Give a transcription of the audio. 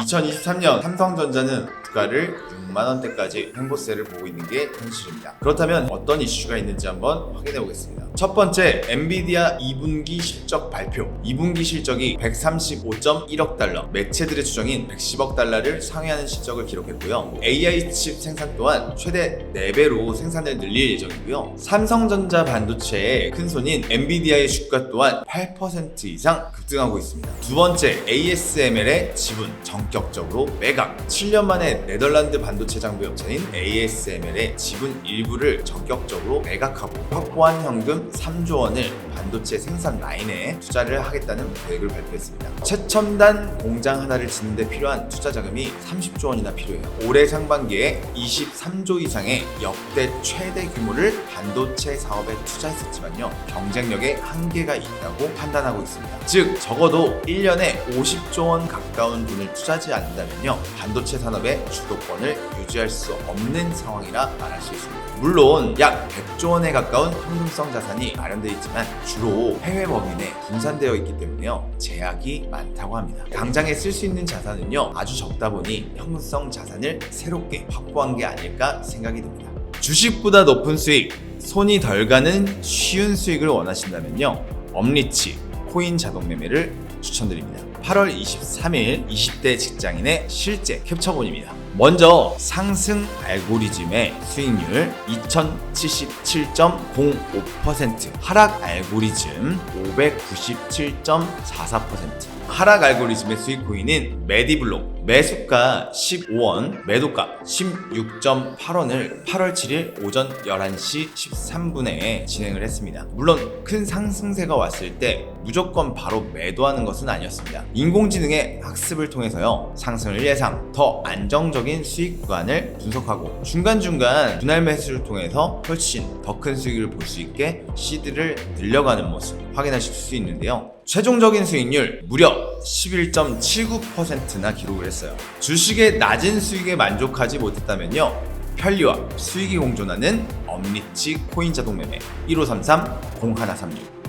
2023년 삼성전자는 주가를 6만 원대까지 횡보세를 보고 있는 게 현실입니다. 그렇다면 어떤 이슈가 있는지 한번 확인해 보겠습니다. 첫 번째, 엔비디아 2분기 실적 발표. 2분기 실적이 135.1억 달러, 매체들의 추정인 110억 달러를 상회하는 실적을 기록했고요. AI 칩 생산 또한 최대 4배로 생산을 늘릴 예정이고요. 삼성전자 반도체의 큰 손인 엔비디아의 주가 또한 8% 이상 급등하고 있습니다. 두 번째, ASML의 지분 전격적으로 매각. 7년 만에 네덜란드 반도체 장비 업체인 ASML의 지분 일부를 전격적으로 매각하고 확보한 현금 3조 원을 반도체 생산 라인에 투자를 하겠다는 계획을 발표했습니다. 최첨단 공장 하나를 짓는 데 필요한 투자 자금이 30조 원이나 필요해요. 올해 상반기에 23조 이상의 역대 최대 규모를 반도체 사업에 투자했었지만요. 경쟁력에 한계가 있다고 판단하고 있습니다. 즉, 적어도 1년에 50조 원 가까운 돈을 투자 하지 않는다면요. 반도체 산업의 주도권을 유지할 수 없는 상황이라 말할 수 있습니다. 물론 약 100조 원에 가까운 현금성 자산이 마련되어 있지만 주로 해외 법인에 분산되어 있기 때문에요. 제약이 많다고 합니다. 당장에 쓸 수 있는 자산은요. 아주 적다 보니 현금성 자산을 새롭게 확보한 게 아닐까 생각이 듭니다. 주식보다 높은 수익, 손이 덜 가는 쉬운 수익을 원하신다면요. 엄리치 코인 자동 매매를 추천드립니다. 8월 23일 20대 직장인의 실제 캡처본입니다. 먼저 상승 알고리즘의 수익률 2077.05%, 하락 알고리즘 597.44%, 하락 알고리즘의 수익 코인인 메디블록 매수가 15원, 매도가 16.8원을 8월 7일 오전 11시 13분에 진행을 했습니다. 물론 큰 상승세가 왔을 때 무조건 바로 매도하는 것은 아니었습니다. 인공지능의 학습을 통해서요, 상승을 예상, 더 안정적인 수익 구간을 분석하고 중간중간 분할 매수를 통해서 훨씬 더 큰 수익을 볼 수 있게 시드를 늘려가는 모습 확인하실 수 있는데요. 최종적인 수익률 무려 11.79%나 기록을 했어요. 주식의 낮은 수익에 만족하지 못했다면요. 편리와 수익이 공존하는 엄리치 코인 자동 매매 1533 0136